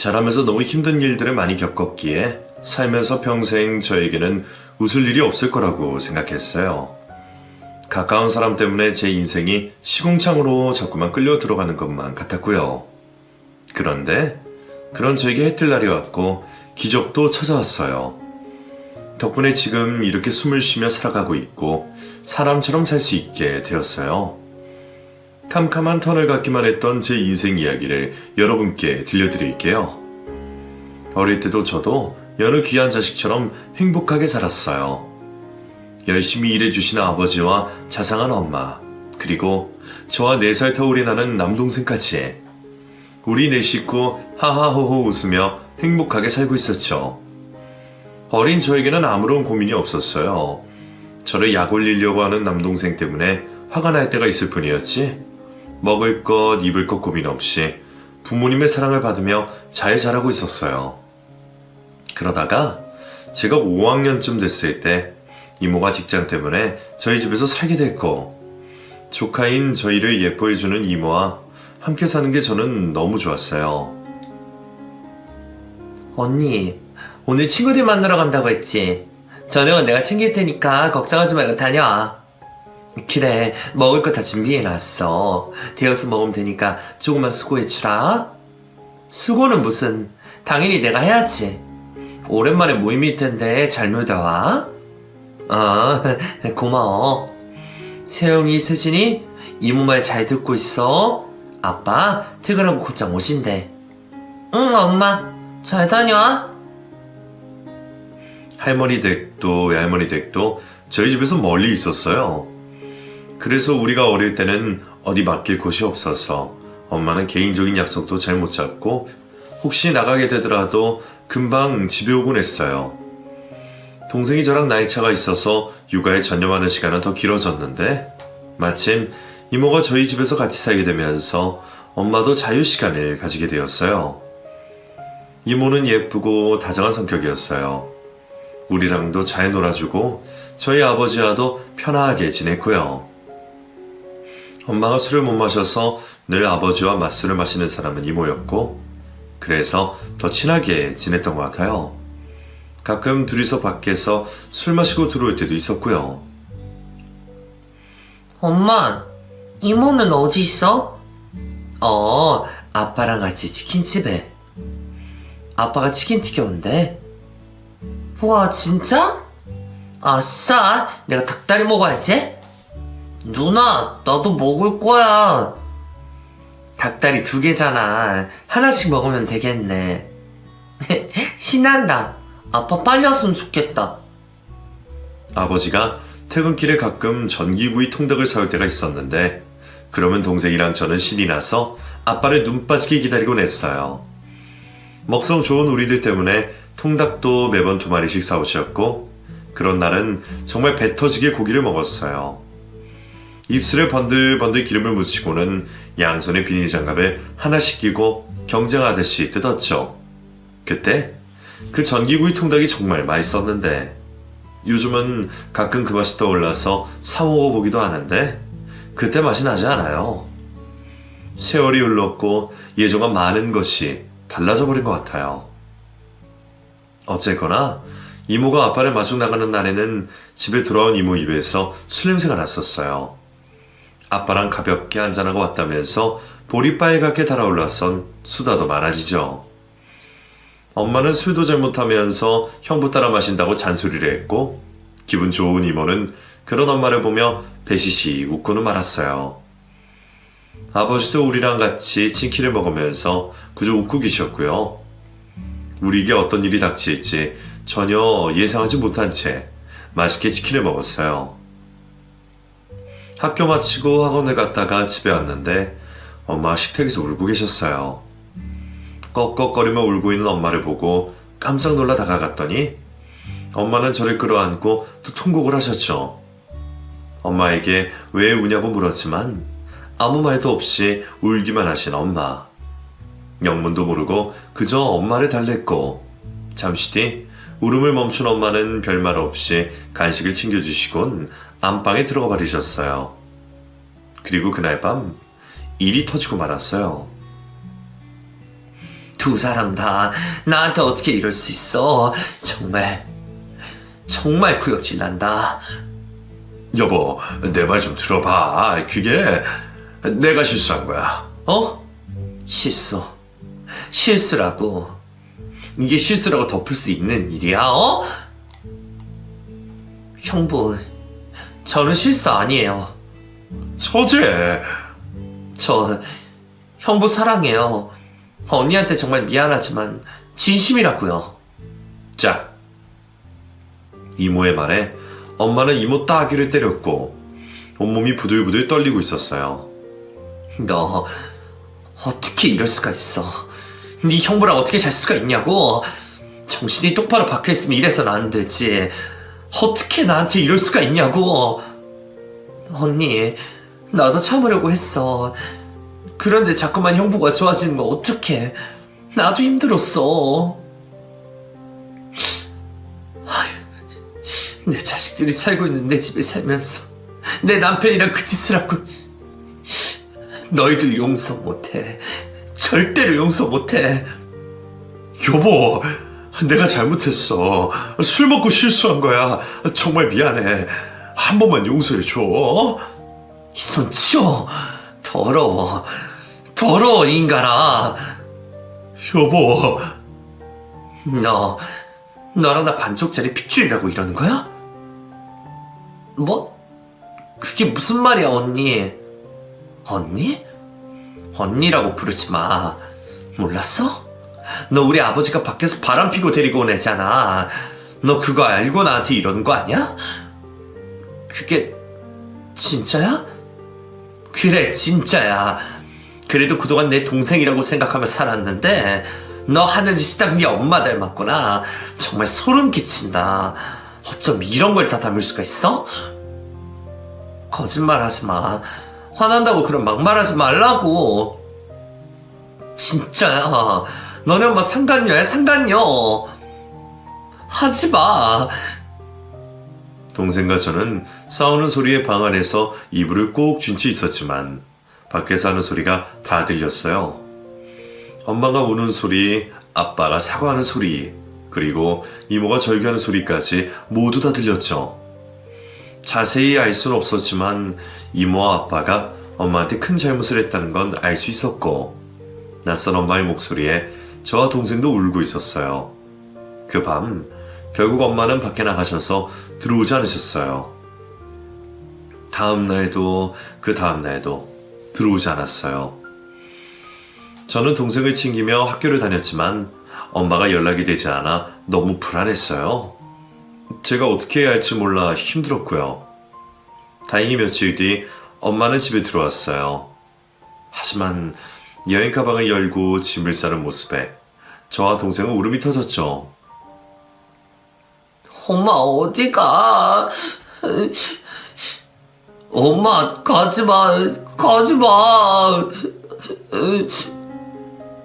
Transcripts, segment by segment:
자라면서 너무 힘든 일들을 많이 겪었기에 살면서 평생 저에게는 웃을 일이 없을 거라고 생각했어요. 가까운 사람 때문에 제 인생이 시궁창으로 자꾸만 끌려 들어가는 것만 같았고요. 그런데 그런 저에게 해뜰 날이 왔고 기적도 찾아왔어요. 덕분에 지금 이렇게 숨을 쉬며 살아가고 있고 사람처럼 살 수 있게 되었어요. 캄캄한 터널 같기만 했던 제 인생 이야기를 여러분께 들려드릴게요. 어릴 때도 저도 여느 귀한 자식처럼 행복하게 살았어요. 열심히 일해주신 아버지와 자상한 엄마, 그리고 저와 4살 터울이 나는 남동생까지 우리 네 식구 하하호호 웃으며 행복하게 살고 있었죠. 어린 저에게는 아무런 고민이 없었어요. 저를 약 올리려고 하는 남동생 때문에 화가 날 때가 있을 뿐이었지. 먹을 것, 입을 것 고민 없이 부모님의 사랑을 받으며 잘 자라고 있었어요. 그러다가 제가 5학년쯤 됐을 때 이모가 직장 때문에 저희 집에서 살게 됐고 조카인 저희를 예뻐해주는 이모와 함께 사는 게 저는 너무 좋았어요. 언니, 오늘 친구들 만나러 간다고 했지? 저녁은 내가 챙길 테니까 걱정하지 말고 다녀와. 그래, 먹을 거 다 준비해놨어. 데워서 먹으면 되니까 조금만 수고해주라. 수고는 무슨, 당연히 내가 해야지. 오랜만에 모임일 텐데 잘 놀다 와. 어, 고마워. 세영이, 세진이, 이모 말 잘 듣고 있어. 아빠 퇴근하고 곧장 오신대. 응, 엄마. 잘 다녀와. 할머니 댁도 외할머니 댁도 저희 집에서 멀리 있었어요. 그래서 우리가 어릴 때는 어디 맡길 곳이 없어서 엄마는 개인적인 약속도 잘 못 잡고 혹시 나가게 되더라도 금방 집에 오곤 했어요. 동생이 저랑 나이 차가 있어서 육아에 전념하는 시간은 더 길어졌는데 마침 이모가 저희 집에서 같이 살게 되면서 엄마도 자유 시간을 가지게 되었어요. 이모는 예쁘고 다정한 성격이었어요. 우리랑도 잘 놀아주고 저희 아버지와도 편하게 지냈고요. 엄마가 술을 못 마셔서 늘 아버지와 맞술을 마시는 사람은 이모였고 그래서 더 친하게 지냈던 것 같아요. 가끔 둘이서 밖에서 술 마시고 들어올 때도 있었고요. 엄마, 이모는 어디 있어? 어, 아빠랑 같이 치킨집에. 아빠가 치킨 튀겨온대. 와, 진짜? 아싸, 내가 닭다리 먹어야지. 누나, 나도 먹을 거야. 닭다리 두 개잖아. 하나씩 먹으면 되겠네. 신난다. 아빠 빨리 왔으면 좋겠다. 아버지가 퇴근길에 가끔 전기구이 통닭을 사올 때가 있었는데 그러면 동생이랑 저는 신이 나서 아빠를 눈 빠지게 기다리곤 했어요. 먹성 좋은 우리들 때문에 통닭도 매번 두 마리씩 사오셨고 그런 날은 정말 배 터지게 고기를 먹었어요. 입술에 번들번들 기름을 묻히고는 양손에 비닐 장갑을 하나씩 끼고 경쟁하듯이 뜯었죠. 그때 그 전기구이 통닭이 정말 맛있었는데 요즘은 가끔 그 맛이 떠올라서 사 먹어보기도 하는데 그때 맛이 나지 않아요. 세월이 흘렀고 예전과 많은 것이 달라져 버린 것 같아요. 어쨌거나 이모가 아빠를 마중 나가는 날에는 집에 돌아온 이모 입에서 술 냄새가 났었어요. 아빠랑 가볍게 한잔하고 왔다면서 볼이 빨갛게 달아올라선 수다도 많아지죠. 엄마는 술도 잘 못하면서 형부 따라 마신다고 잔소리를 했고 기분 좋은 이모는 그런 엄마를 보며 배시시 웃고는 말았어요. 아버지도 우리랑 같이 치킨을 먹으면서 그저 웃고 계셨고요. 우리에게 어떤 일이 닥칠지 전혀 예상하지 못한 채 맛있게 치킨을 먹었어요. 학교 마치고 학원을 갔다가 집에 왔는데 엄마가 식탁에서 울고 계셨어요. 꺽꺽거리며 울고 있는 엄마를 보고 깜짝 놀라 다가갔더니 엄마는 저를 끌어안고 또 통곡을 하셨죠. 엄마에게 왜 우냐고 물었지만 아무 말도 없이 울기만 하신 엄마. 영문도 모르고 그저 엄마를 달랬고 잠시 뒤 울음을 멈춘 엄마는 별말 없이 간식을 챙겨주시곤 안방에 들어가 버리셨어요. 그리고 그날 밤 일이 터지고 말았어요. 두 사람 다 나한테 어떻게 이럴 수 있어? 정말 정말 구역질 난다. 여보, 내 말 좀 들어봐. 그게 내가 실수한 거야. 어? 실수. 실수라고. 이게 실수라고 덮을 수 있는 일이야, 어? 형부, 저는 실수 아니에요. 처제, 저, 형부 사랑해요. 언니한테 정말 미안하지만, 진심이라고요. 자. 이모의 말에 엄마는 이모 따귀를 때렸고 온몸이 부들부들 떨리고 있었어요. 너, 어떻게 이럴 수가 있어. 네 형부랑 어떻게 잘 수가 있냐고. 정신이 똑바로 박혀 있으면 이래서는 안 되지. 어떻게 나한테 이럴 수가 있냐고. 언니, 나도 참으려고 했어. 그런데 자꾸만 형부가 좋아지는 거 어떡해. 나도 힘들었어. 내 자식들이 살고 있는 내 집에 살면서 내 남편이랑 그 짓을 하고 너희들 용서 못해. 절대로 용서 못해. 여보, 내가 잘못했어. 술 먹고 실수한 거야. 정말 미안해. 한 번만 용서해 줘. 이 손 치워. 더러워. 더러워, 이 인간아. 여보, 너, 너랑 나 반쪽짜리 핏줄이라고 이러는 거야? 뭐? 그게 무슨 말이야, 언니? 언니? 언니라고 부르지 마. 몰랐어? 너 우리 아버지가 밖에서 바람 피고 데리고 온 애잖아. 너 그거 알고 나한테 이러는 거 아니야? 그게 진짜야? 그래, 진짜야. 그래도 그동안 내 동생이라고 생각하며 살았는데 너 하는 짓이 딱 네 엄마 닮았구나. 정말 소름 끼친다. 어쩜 이런 걸 다 담을 수가 있어? 거짓말 하지 마. 화난다고 그런 막말하지 말라고. 진짜야. 너네 엄마 상간녀야, 상간녀. 하지 마. 동생과 저는 싸우는 소리에 방 안에서 이불을 꼭 쥔 채 있었지만 밖에서 하는 소리가 다 들렸어요. 엄마가 우는 소리, 아빠가 사과하는 소리, 그리고 이모가 절규하는 소리까지 모두 다 들렸죠. 자세히 알 수는 없었지만 이모와 아빠가 엄마한테 큰 잘못을 했다는 건 알 수 있었고 낯선 엄마의 목소리에 저와 동생도 울고 있었어요. 그 밤 결국 엄마는 밖에 나가셔서 들어오지 않으셨어요. 다음 날도 그 다음 날도 들어오지 않았어요. 저는 동생을 챙기며 학교를 다녔지만 엄마가 연락이 되지 않아 너무 불안했어요. 제가 어떻게 해야 할지 몰라 힘들었고요. 다행히 며칠 뒤 엄마는 집에 들어왔어요. 하지만 여행 가방을 열고 짐을 싸는 모습에 저와 동생은 울음이 터졌죠. 엄마 어디가? 엄마 가지마 가지마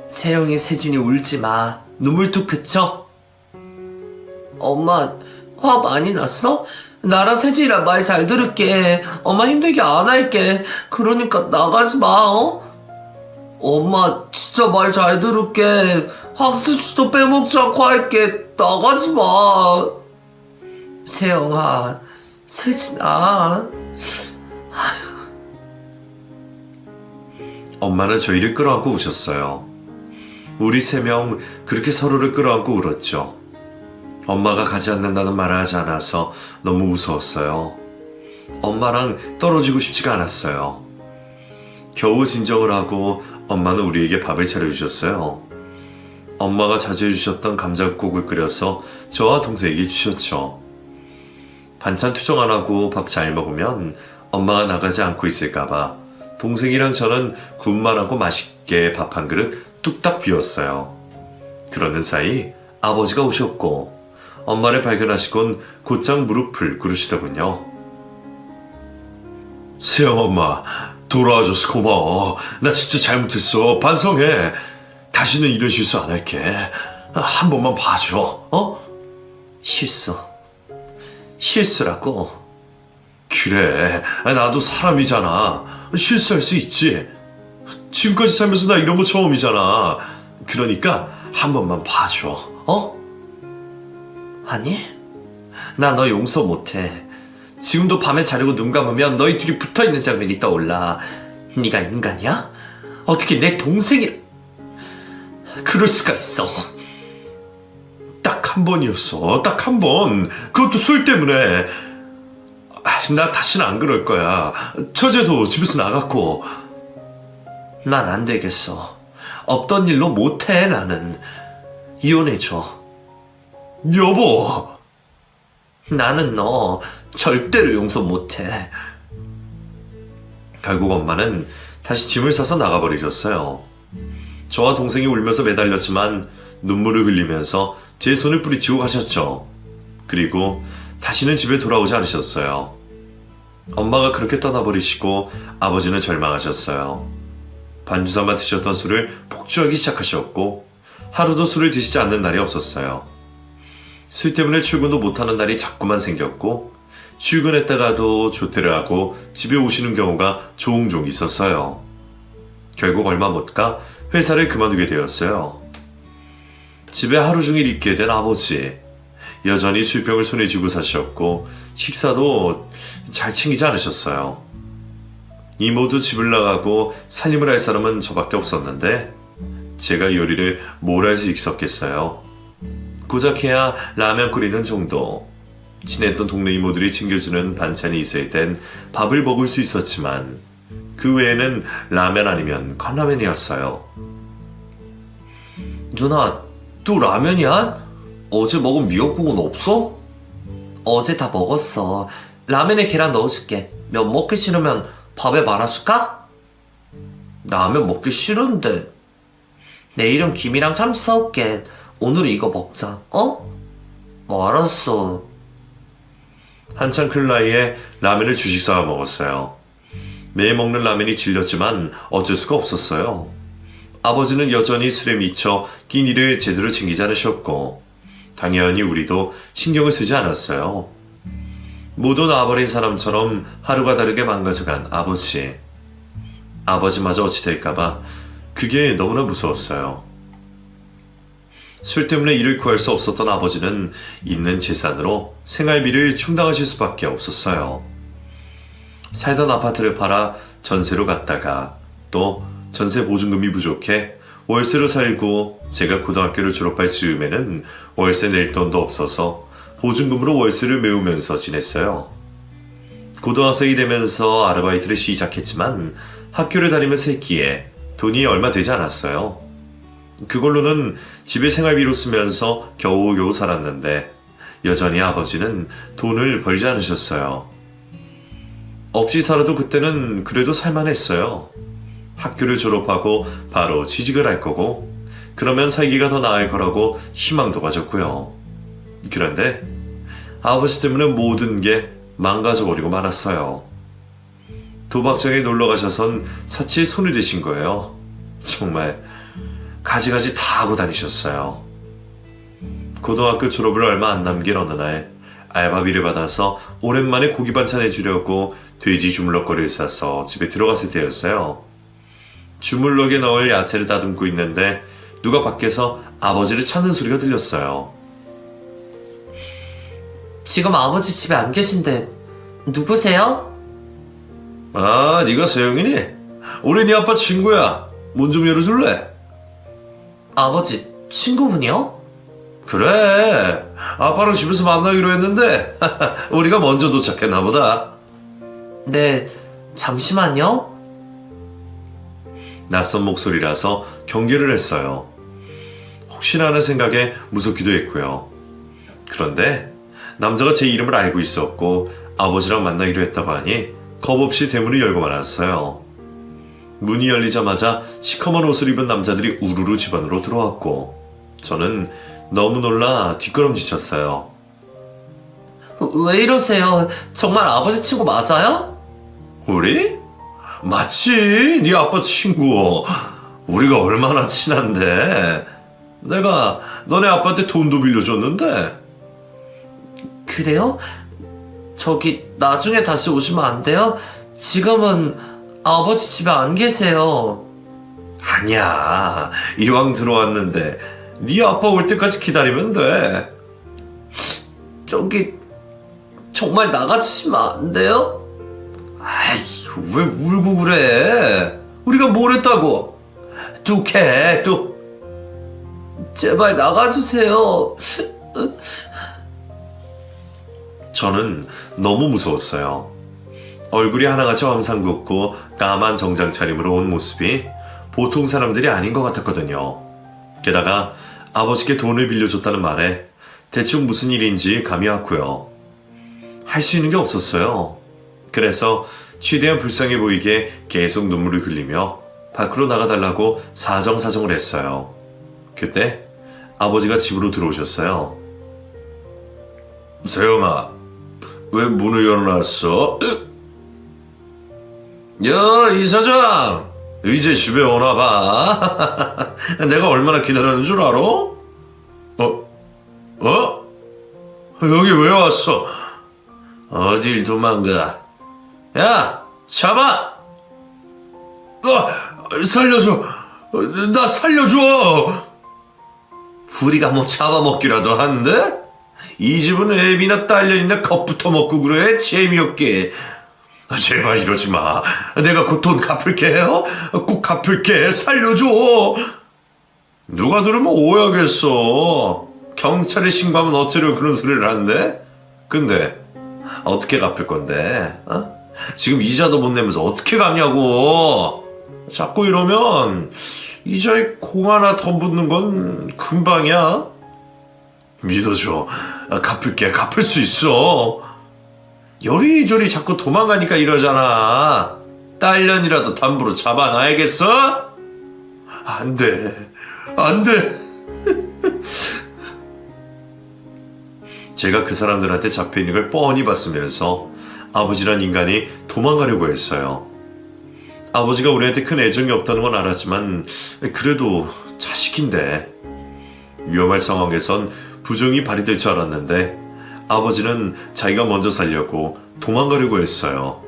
세영이 세진이 울지마 눈물 뚝 그쳐 엄마 화 많이 났어? 나랑 세진이랑 말 잘 들을게 엄마 힘들게 안 할게 그러니까 나가지마 어? 엄마 진짜 말 잘 들을게 학습지도 빼먹지 않고 할게 나가지 마 세영아, 세진아. 엄마는 저희를 끌어안고 우셨어요. 우리 세 명 그렇게 서로를 끌어안고 울었죠. 엄마가 가지 않는다는 말을 하지 않아서 너무 무서웠어요. 엄마랑 떨어지고 싶지가 않았어요. 겨우 진정을 하고 엄마는 우리에게 밥을 차려주셨어요. 엄마가 자주 해주셨던 감자국을 끓여서 저와 동생에게 주셨죠. 반찬 투정 안 하고 밥 잘 먹으면 엄마가 나가지 않고 있을까봐 동생이랑 저는 군만 하고 맛있게 밥 한 그릇 뚝딱 비웠어요. 그러는 사이 아버지가 오셨고 엄마를 발견하시곤 곧장 무릎을 꿇으시더군요. 세영 엄마 돌아와줘서 고마워. 나 진짜 잘못했어. 반성해. 다시는 이런 실수 안 할게. 한 번만 봐줘. 어? 실수. 실수라고. 그래, 나도 사람이잖아. 실수할 수 있지. 지금까지 살면서 나 이런 거 처음이잖아. 그러니까 한 번만 봐줘. 어? 아니? 나 너 용서 못해. 지금도 밤에 자려고 눈 감으면 너희 둘이 붙어있는 장면이 떠올라. 네가 인간이야? 어떻게 내 동생이... 그럴 수가 있어. 딱 한 번이었어. 딱 한 번. 그것도 술 때문에. 아, 나 다시는 안 그럴 거야. 처제도 집에서 나갔고. 난 안 되겠어. 없던 일로 못해, 나는. 이혼해줘. 여보. 나는 너 절대로 용서 못해. 결국 엄마는 다시 짐을 싸서 나가버리셨어요. 저와 동생이 울면서 매달렸지만 눈물을 흘리면서 제 손을 뿌리치고 가셨죠. 그리고 다시는 집에 돌아오지 않으셨어요. 엄마가 그렇게 떠나버리시고 아버지는 절망하셨어요. 반주사만 드셨던 술을 폭주하기 시작하셨고 하루도 술을 드시지 않는 날이 없었어요. 술 때문에 출근도 못하는 날이 자꾸만 생겼고 출근했다가도 조퇴를 하고 집에 오시는 경우가 종종 있었어요. 결국 얼마 못 가 회사를 그만두게 되었어요. 집에 하루 종일 있게 된 아버지. 여전히 술병을 손에 쥐고 사셨고 식사도 잘 챙기지 않으셨어요. 이모도 집을 나가고 살림을 할 사람은 저밖에 없었는데 제가 요리를 뭘 할 수 있었겠어요. 고작해야 라면 끓이는 정도. 친했던 동네 이모들이 챙겨주는 반찬이 있을 땐 밥을 먹을 수 있었지만 그 외에는 라면 아니면 컵라면이었어요. 누나, 또 라면이야? 어제 먹은 미역국은 없어? 어제 다 먹었어. 라면에 계란 넣어줄게. 면 먹기 싫으면 밥에 말아줄까? 라면 먹기 싫은데. 내일은 김이랑 참치 사올게. 오늘 이거 먹자. 어? 뭐 알았어. 한창 클 나이에 라면을 주식 사와 먹었어요. 매일 먹는 라면이 질렸지만 어쩔 수가 없었어요. 아버지는 여전히 술에 미쳐 끼니를 제대로 챙기지 않으셨고 당연히 우리도 신경을 쓰지 않았어요. 모두 놔버린 사람처럼 하루가 다르게 망가져간 아버지. 아버지마저 어찌 될까봐 그게 너무나 무서웠어요. 술 때문에 일을 구할 수 없었던 아버지는 있는 재산으로 생활비를 충당하실 수밖에 없었어요. 살던 아파트를 팔아 전세로 갔다가 또 전세 보증금이 부족해 월세로 살고 제가 고등학교를 졸업할 즈음에는 월세 낼 돈도 없어서 보증금으로 월세를 메우면서 지냈어요. 고등학생이 되면서 아르바이트를 시작했지만 학교를 다니면서 했기에 돈이 얼마 되지 않았어요. 그걸로는 집에 생활비로 쓰면서 겨우겨우 살았는데 여전히 아버지는 돈을 벌지 않으셨어요. 없이 살아도 그때는 그래도 살만했어요. 학교를 졸업하고 바로 취직을 할 거고 그러면 살기가 더 나을 거라고 희망도 가졌고요. 그런데 아버지 때문에 모든 게 망가져 버리고 말았어요. 도박장에 놀러 가셔선 사치에 손을 대신 거예요. 정말 가지가지 다 하고 다니셨어요. 고등학교 졸업을 얼마 안 남긴 어느 날 알바비를 받아서 오랜만에 고기 반찬 해주려고 돼지 주물럭거리를 싸서 집에 들어갔을 때였어요. 주물럭에 넣을 야채를 다듬고 있는데 누가 밖에서 아버지를 찾는 소리가 들렸어요. 지금 아버지 집에 안 계신데 누구세요? 아, 네가 세영이니? 우리 네 아빠 친구야. 문 좀 열어줄래? 아버지 친구분이요? 그래. 아빠랑 집에서 만나기로 했는데 우리가 먼저 도착했나 보다. 네, 잠시만요. 낯선 목소리라서 경계를 했어요. 혹시나 하는 생각에 무섭기도 했고요. 그런데 남자가 제 이름을 알고 있었고 아버지랑 만나기로 했다고 하니 겁없이 대문을 열고 말았어요. 문이 열리자마자 시커먼 옷을 입은 남자들이 우르르 집 안으로 들어왔고 저는 너무 놀라 뒷걸음질쳤어요. 왜 이러세요? 정말 아버지 친구 맞아요? 우리? 맞지, 네 아빠 친구. 우리가 얼마나 친한데. 내가 너네 아빠한테 돈도 빌려줬는데. 그래요? 저기 나중에 다시 오시면 안 돼요? 지금은 아버지 집에 안 계세요. 아니야. 이왕 들어왔는데 네 아빠 올 때까지 기다리면 돼. 저기 정말 나가주시면 안 돼요? 아이, 왜 울고 그래? 우리가 뭘 했다고? 뚝해 뚝 제발 나가주세요 저는 너무 무서웠어요. 얼굴이 하나같이 황상궂고 까만 정장 차림으로 온 모습이 보통 사람들이 아닌 것 같았거든요. 게다가 아버지께 돈을 빌려줬다는 말에 대충 무슨 일인지 감이 왔고요. 할 수 있는 게 없었어요. 그래서 최대한 불쌍해 보이게 계속 눈물을 흘리며 밖으로 나가달라고 사정사정을 했어요. 그때 아버지가 집으로 들어오셨어요. 세영아, 왜 문을 열어놨어? 야, 이 사장! 이제 집에 오나 봐. 내가 얼마나 기다렸는 줄 알아? 어? 어? 여기 왜 왔어? 어딜 도망가? 야, 잡아! 어, 살려줘! 나 살려줘! 우리가 뭐 잡아먹기라도 한대? 이 집은 애비나 딸년이나 겁부터 먹고 그래 재미없게 아, 제발 이러지 마. 내가 곧돈 갚을게요 꼭 갚을게. 살려줘. 누가 들으면 오해하겠어. 경찰에 신고하면 어쩌려고 그런 소리를 한대 근데 어떻게 갚을 건데? 어? 지금 이자도 못 내면서 어떻게 갚냐고. 자꾸 이러면 이자에 공 하나 더 붙는 건 금방이야. 믿어줘. 아, 갚을게. 갚을 수 있어. 요리조리 자꾸 도망가니까 이러잖아. 딸년이라도 담보로 잡아놔야겠어? 안 돼. 안 돼. 제가 그 사람들한테 잡혀있는 걸 뻔히 봤으면서 아버지란 인간이 도망가려고 했어요. 아버지가 우리한테 큰 애정이 없다는 건 알았지만 그래도 자식인데 위험할 상황에선 부정이 발휘될 줄 알았는데 아버지는 자기가 먼저 살려고 도망가려고 했어요.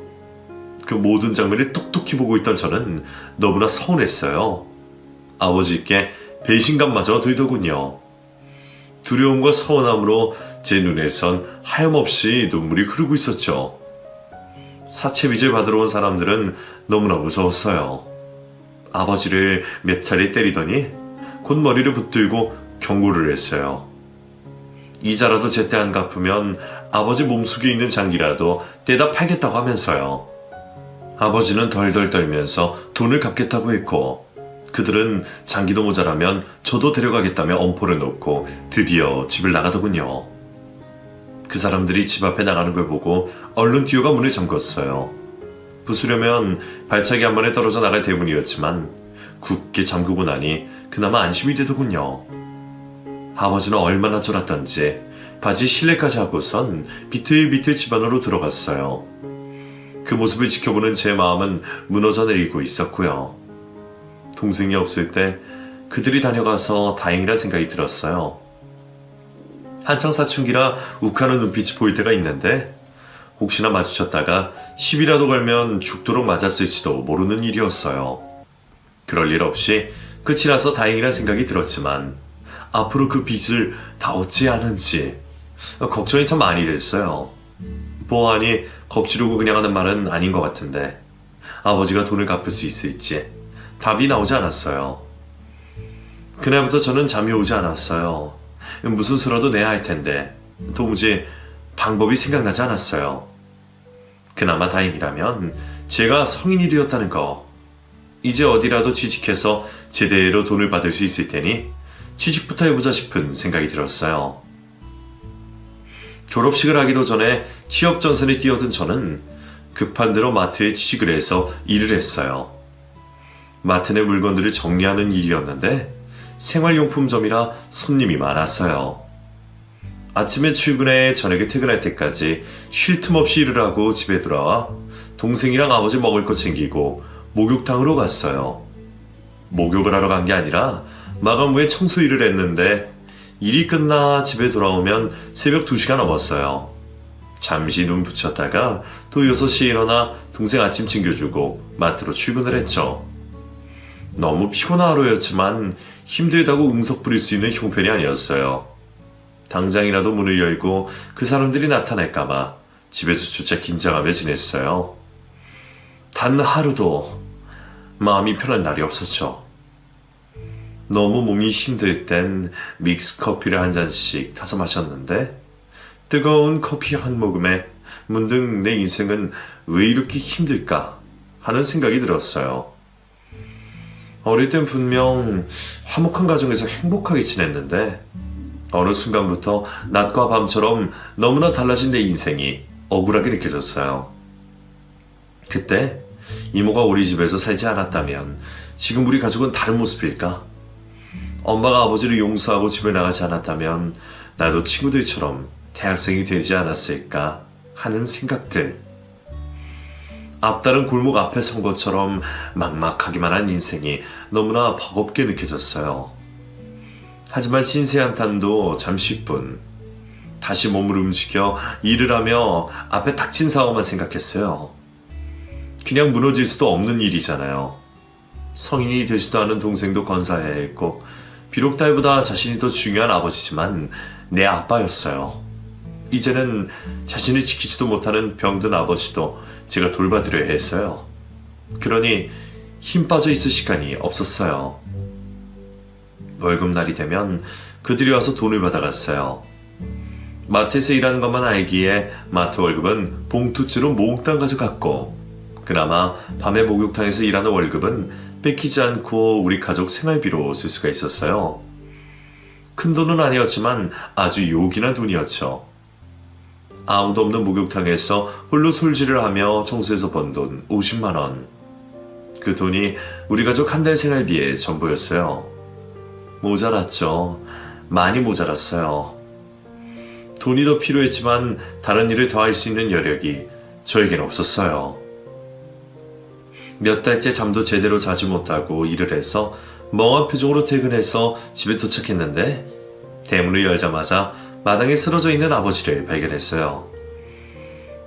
그 모든 장면을 똑똑히 보고 있던 저는 너무나 서운했어요. 아버지께 배신감마저 들더군요. 두려움과 서운함으로 제 눈에선 하염없이 눈물이 흐르고 있었죠. 사채빚을 받으러 온 사람들은 너무나 무서웠어요. 아버지를 몇 차례 때리더니 곧 머리를 붙들고 경고를 했어요. 이자라도 제때 안 갚으면 아버지 몸속에 있는 장기라도 떼다 팔겠다고 하면서요. 아버지는 덜덜 떨면서 돈을 갚겠다고 했고 그들은 장기도 모자라면 저도 데려가겠다며 엄포를 놓고 드디어 집을 나가더군요. 그 사람들이 집 앞에 나가는 걸 보고 얼른 뛰어가 문을 잠궜어요. 부수려면 발차기 한 번에 떨어져 나갈 대문이었지만 굳게 잠그고 나니 그나마 안심이 되더군요. 아버지는 얼마나 쫄았던지 바지 실내까지 하고선 비틀비틀 집 안으로 들어갔어요. 그 모습을 지켜보는 제 마음은 무너져 내리고 있었고요. 동생이 없을 때 그들이 다녀가서 다행이라 생각이 들었어요. 한창 사춘기라 욱하는 눈빛이 보일 때가 있는데 혹시나 마주쳤다가 시비라도 걸면 죽도록 맞았을지도 모르는 일이었어요. 그럴 일 없이 끝이 나서 다행이라 생각이 들었지만 앞으로 그 빚을 다 얻지 않은지 걱정이 참 많이 됐어요. 보아하니 겁주려고 그냥 하는 말은 아닌 것 같은데 아버지가 돈을 갚을 수 있을지 답이 나오지 않았어요. 그날부터 저는 잠이 오지 않았어요. 무슨 수라도 내야 할 텐데 도무지 방법이 생각나지 않았어요. 그나마 다행이라면 제가 성인이 되었다는 거. 이제 어디라도 취직해서 제대로 돈을 받을 수 있을 테니 취직부터 해보자 싶은 생각이 들었어요. 졸업식을 하기도 전에 취업 전선에 뛰어든 저는 급한 대로 마트에 취직을 해서 일을 했어요. 마트 내 물건들을 정리하는 일이었는데 생활용품점이라 손님이 많았어요. 아침에 출근해 저녁에 퇴근할 때까지 쉴 틈 없이 일을 하고 집에 돌아와 동생이랑 아버지 먹을 거 챙기고 목욕탕으로 갔어요. 목욕을 하러 간 게 아니라 마감 후에 청소 일을 했는데 일이 끝나 집에 돌아오면 새벽 2시가 넘었어요. 잠시 눈 붙였다가 또 6시에 일어나 동생 아침 챙겨주고 마트로 출근을 했죠. 너무 피곤한 하루였지만 힘들다고 응석 부릴 수 있는 형편이 아니었어요. 당장이라도 문을 열고 그 사람들이 나타날까봐 집에서조차 긴장하며 지냈어요. 단 하루도 마음이 편한 날이 없었죠. 너무 몸이 힘들 땐 믹스 커피를 한 잔씩 타서 마셨는데 뜨거운 커피 한 모금에 문득 내 인생은 왜 이렇게 힘들까 하는 생각이 들었어요. 어릴 땐 분명 화목한 가정에서 행복하게 지냈는데 어느 순간부터 낮과 밤처럼 너무나 달라진 내 인생이 억울하게 느껴졌어요. 그때 이모가 우리 집에서 살지 않았다면 지금 우리 가족은 다른 모습일까? 엄마가 아버지를 용서하고 집에 나가지 않았다면 나도 친구들처럼 대학생이 되지 않았을까 하는 생각들. 앞다른 골목 앞에 선 것처럼 막막하기만 한 인생이 너무나 버겁게 느껴졌어요. 하지만 신세한탄도 잠시뿐 다시 몸을 움직여 일을 하며 앞에 닥친 상황만 생각했어요. 그냥 무너질 수도 없는 일이잖아요. 성인이 되지도 않은 동생도 건사해야 했고 비록 딸보다 자신이 더 중요한 아버지지만 내 아빠였어요. 이제는 자신을 지키지도 못하는 병든 아버지도 제가 돌봐드려야 했어요. 그러니 힘 빠져 있을 시간이 없었어요. 월급날이 되면 그들이 와서 돈을 받아갔어요. 마트에서 일하는 것만 알기에 마트 월급은 봉투째로 몽땅 가져갔고 그나마 밤에 목욕탕에서 일하는 월급은 뺏기지 않고 우리 가족 생활비로 쓸 수가 있었어요. 큰 돈은 아니었지만 아주 요긴한 돈이었죠. 아무도 없는 목욕탕에서 홀로 솔질을 하며 청소해서 번 돈 50만 원. 그 돈이 우리 가족 한 달 생활비의 전부였어요. 모자랐죠. 많이 모자랐어요. 돈이 더 필요했지만 다른 일을 더 할 수 있는 여력이 저에겐 없었어요. 몇 달째 잠도 제대로 자지 못하고 일을 해서 멍한 표정으로 퇴근해서 집에 도착했는데 대문을 열자마자 마당에 쓰러져 있는 아버지를 발견했어요.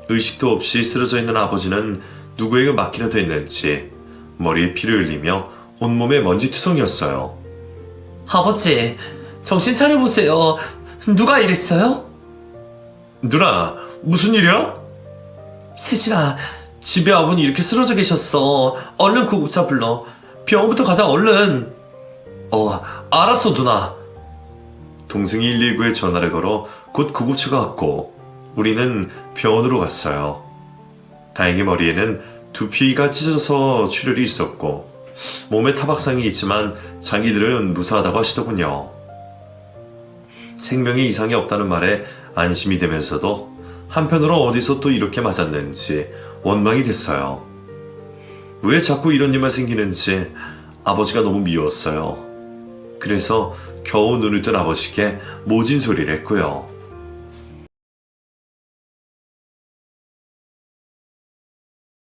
의식도 없이 쓰러져 있는 아버지는 누구에게 맡기려 됐는지 머리에 피를 흘리며 온몸에 먼지투성이었어요. 아버지, 정신 차려보세요. 누가 이랬어요? 누나, 무슨 일이야? 세진아, 집에 아버님 이렇게 쓰러져 계셨어. 얼른 구급차 불러. 병원부터 가자, 얼른. 어, 알았어, 누나. 동생이 119에 전화를 걸어 곧 구급차가 왔고 우리는 병원으로 갔어요. 다행히 머리에는 두피가 찢어져서 출혈이 있었고 몸에 타박상이 있지만 장기들은 무사하다고 하시더군요. 생명에 이상이 없다는 말에 안심이 되면서도 한편으로 어디서 또 이렇게 맞았는지 원망이 됐어요. 왜 자꾸 이런 일만 생기는지 아버지가 너무 미웠어요. 그래서 겨우 눈을 뜬 아버지께 모진 소리를 했고요.